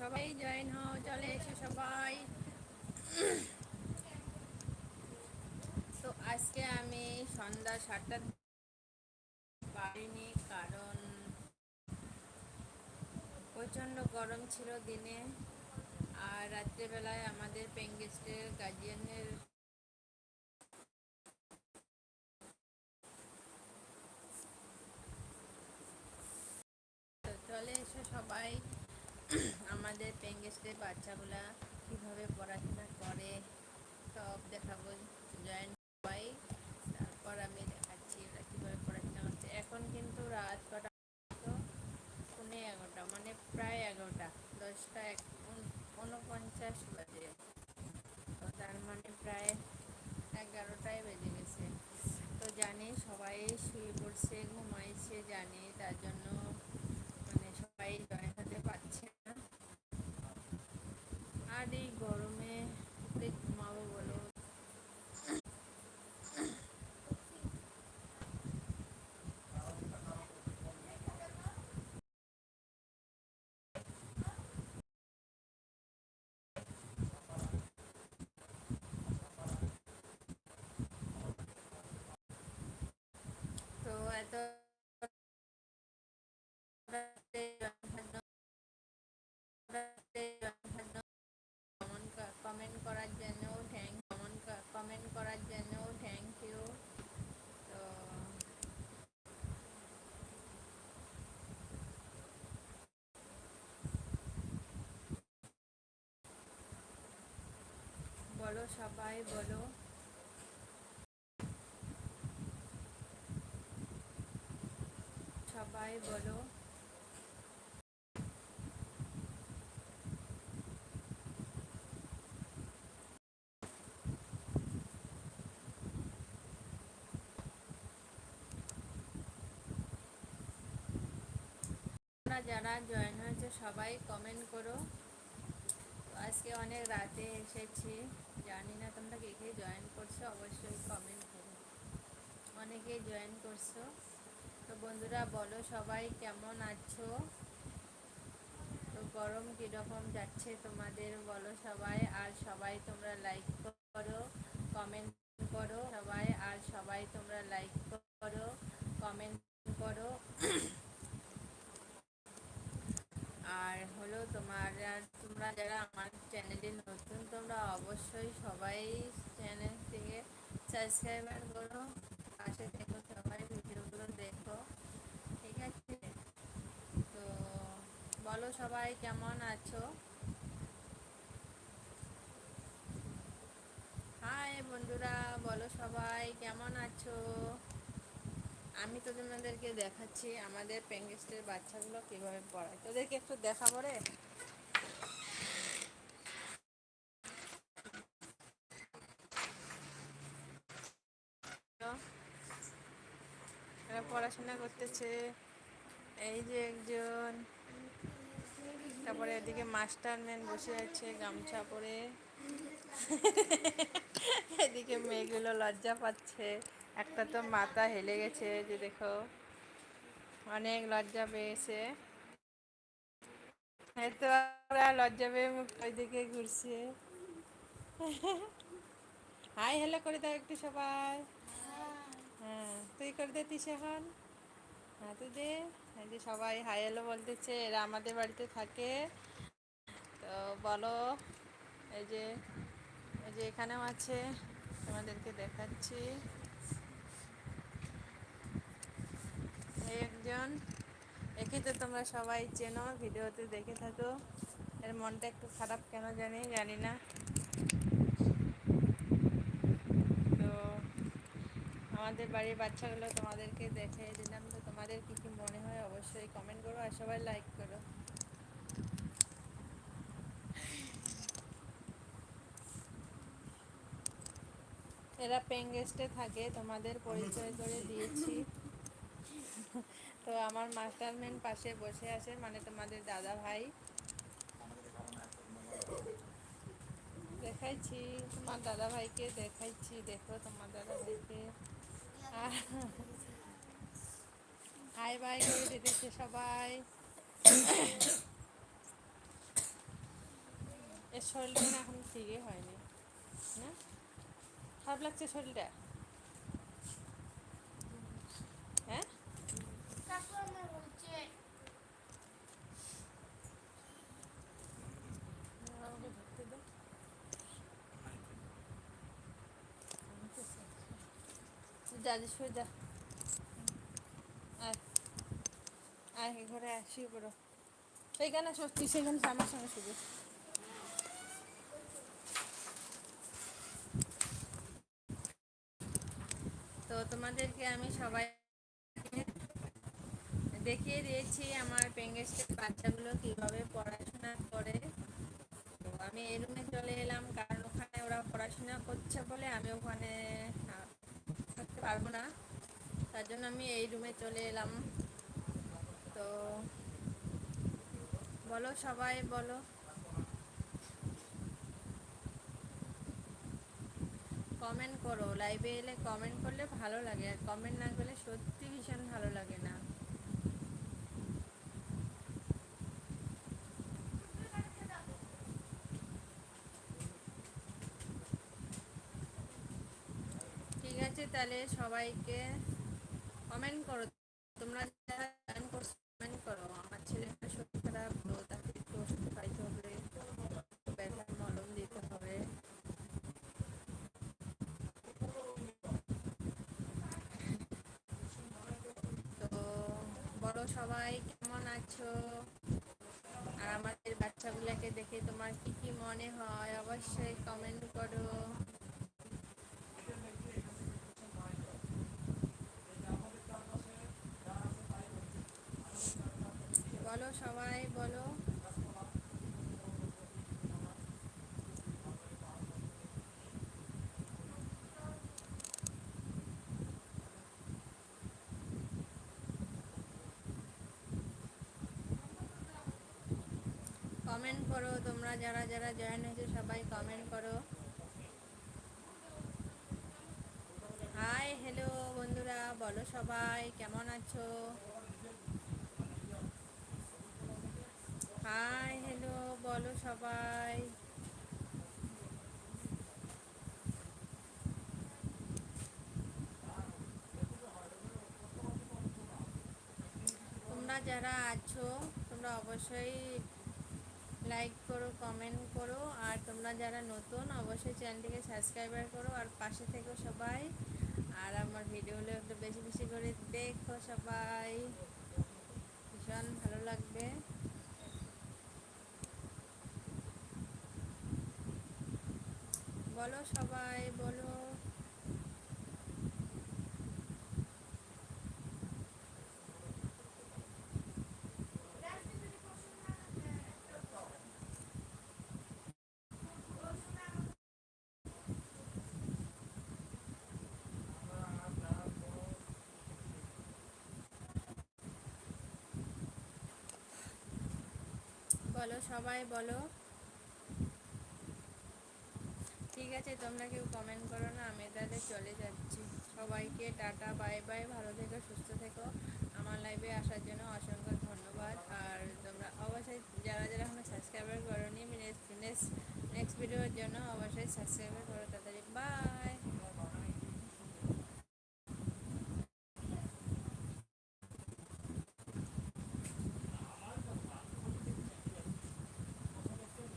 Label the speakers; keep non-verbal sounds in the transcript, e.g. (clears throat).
Speaker 1: সবাই জয়েন হও, চলে এসো সবাই। তো আজকে আমি সন্ধ্যা সাতটা পারিনি কারণ প্রচণ্ড গরম ছিল দিনে, আর রাত্রেবেলায় আমাদের পেঙ্গেস্টের গার্জিয়ানের চলে এসে সবাই। (clears throat) আমাদের পেঙ্গেস্টের বাচ্চাগুলা কীভাবে পড়াশোনা করে, সব দেখাবো। জয়েন সবাই তারপর আমি দেখাচ্ছি ওরা কীভাবে পড়াশোনা করছে। এখন কিন্তু রাত কটা তো পৌনে এগারোটা মানে প্রায় এগারোটা, দশটা এক, উন- উনপঞ্চাশ বাজে। তো তার মানে প্রায় এগারোটায় বেজে গেছে। তো জানি সবাই শুয়ে পড়ছে করার জন্য থ্যাংক কমেন্ট করার জন্য থ্যাংক ইউ তো বলো সবাই বলো। সবাই বলো তোমরা যারা জয়েন হয়েছে, সবাই কমেন্ট করো। আজকে অনেক রাতে এসেছি, জানি না তোমরা কে কে জয়েন করছ, অবশ্যই কমেন্ট করো। অনেকেই জয়েন করছ। তো বন্ধুরা, বলো সবাই কেমন আছো? তো গরম কীরকম যাচ্ছে তোমাদের, বলো সবাই। আর সবাই তোমরা লাইক করো কমেন্ট করো। সবাই, আর সবাই তোমরা লাইক করো কমেন্ট করো আর হলো তোমার তোমরা যারা আমার চ্যানেলে নতুন, তোমরা অবশ্যই সবাই চ্যানেল থেকে সাবস্ক্রাইবার করো। পাশে দেখো সবাই, ভিডিওগুলো দেখো। ঠিক আছে? তো বলো সবাই কেমন আছো? হাই বন্ধুরা, বলো সবাই কেমন আছো? আমি তো তোমাদেরকে দেখাচ্ছি, আমাদের পেঙ্গেস্টের বাচ্চাগুলো কীভাবে পড়ায়। তোদেরকে একটু দেখাবো রে এরা পড়াশোনা করতেছে। এই যে একজন। তারপরে এদিকে মাস্টার ম্যান বসে আছে গামছা পরে। এদিকে মেয়েগুলো লজ্জা পাচ্ছে। একটা তো মাথা হেলে গেছে যে দেখো, অনেক লজ্জা পেয়েছে। তো লজ্জা পেয়ে ওইদিকে ঘুরছে। হাই, হ্যালো করে দাও একটু সবাই। হ্যাঁ। তুই করে দিতিস এখন হ্যাঁ তুই দে। এই যে সবাই হাই হ্যালো বলতেছে, এরা আমাদের বাড়িতে থাকে। তো বলো, এই যে এই যে এখানেও আছে, তোমাদেরকে দেখাচ্ছি। একজন, একে তো তোমরা সবাই চেনো, ভিডিওতে দেখে থাকো। এর মনটা একটু খারাপ কেন জানি জানি না তো আমাদের বাড়ির বাচ্চাগুলো তোমাদেরকে দেখে দিলাম। তো তোমাদের কী কী মনে হয় অবশ্যই কমেন্ট করো আর সবাই লাইক করো। এরা পেঙ্গেস্টে থাকে, তোমাদের পরিচয় করে দিয়েছি। তো আমার মাস্টারম্যান পাশে বসে আছে মানে তোমাদের দাদা ভাই। দেখাইছি, তোমার দাদা ভাইকে দেখাইছি, দেখো তোমার দাদা ভাইকে। হাই বাই করে দিতেছে সবাই। এর শরীরটা এখন ঠিকই হয়নি না? খারাপ লাগছে শরীরটা হ্যাঁ আমাকে ধরতে দাও যা যা আয়। এ ঘরে আয়, শুয়ে সেইখানে সত্যি সেখানে আমার সঙ্গে শুধু তো তোমাদেরকে আমি সবাই দেখিয়ে দিয়েছি আমার পেঙ্গেস্টের বাচ্চাগুলো কীভাবে পড়াশোনা করে। তো আমি এই রুমে চলে এলাম, কারণ ওখানে ওরা পড়াশোনা করছে বলে আমি ওখানে পারব না। তার জন্য আমি এই রুমে চলে এলাম। তো বলো সবাই, বলো। কমেন্ট করো। লাইভে এলে কমেন্ট করলে ভালো লাগে। আর কমেন্ট না করলে সত্যি ভীষণ ভালো লাগে না। ঠিক আছে, তাহলে সবাইকে কমেন্ট করো। তোমরা জয়েন করছ কমেন্ট করো। আমার ছেলেটা শরীর খারাপ, তো তাকে একটু ওষুধ খাইতে হবে ব্যথার মলম দিতে হবে। তো বলো সবাই, কেমন আছো? আর আমাদের বাচ্চাগুলোকে দেখে তোমার কি কি মনে হয়, অবশ্যই কমেন্ট করো। সবাই বলো। কমেন্ট করো, তোমরা যারা যারা জয়েন হয়েছে, সবাই কমেন্ট করো। হাই হ্যালো বন্ধুরা, বলো সবাই, কেমন আছো? হাই হ্যালো বলো সবাই। তোমরা যারা আছো, তোমরা অবশ্যই লাইক করো কমেন্ট করো, আর তোমরা যারা নতুন, অবশ্যই চ্যানেলটিকে সাবস্ক্রাইবার করো, আর পাশে থেকো সবাই। আর আমার ভিডিওগুলো একটু বেশি বেশি করে দেখো সবাই। ভীষণ ভালো লাগবে। বলো সবাই বলো। বলো সবাই বলো ঠিক আছে তোমরা কেউ কমেন্ট করো না, আমি তাহলে চলে যাচ্ছি। সবাইকে টাটা বাই বাই ভালো থেকো, সুস্থ থেকো। আমার লাইভে আসার জন্য অসংখ্য ধন্যবাদ। আর তোমরা অবশ্যই যারা যারা এখনও সাবস্ক্রাইবার করো নি নেক্সট নেক্সট ভিডিওর জন্য অবশ্যই সাবস্ক্রাইবার করো, তাড়াতাড়ি। বাই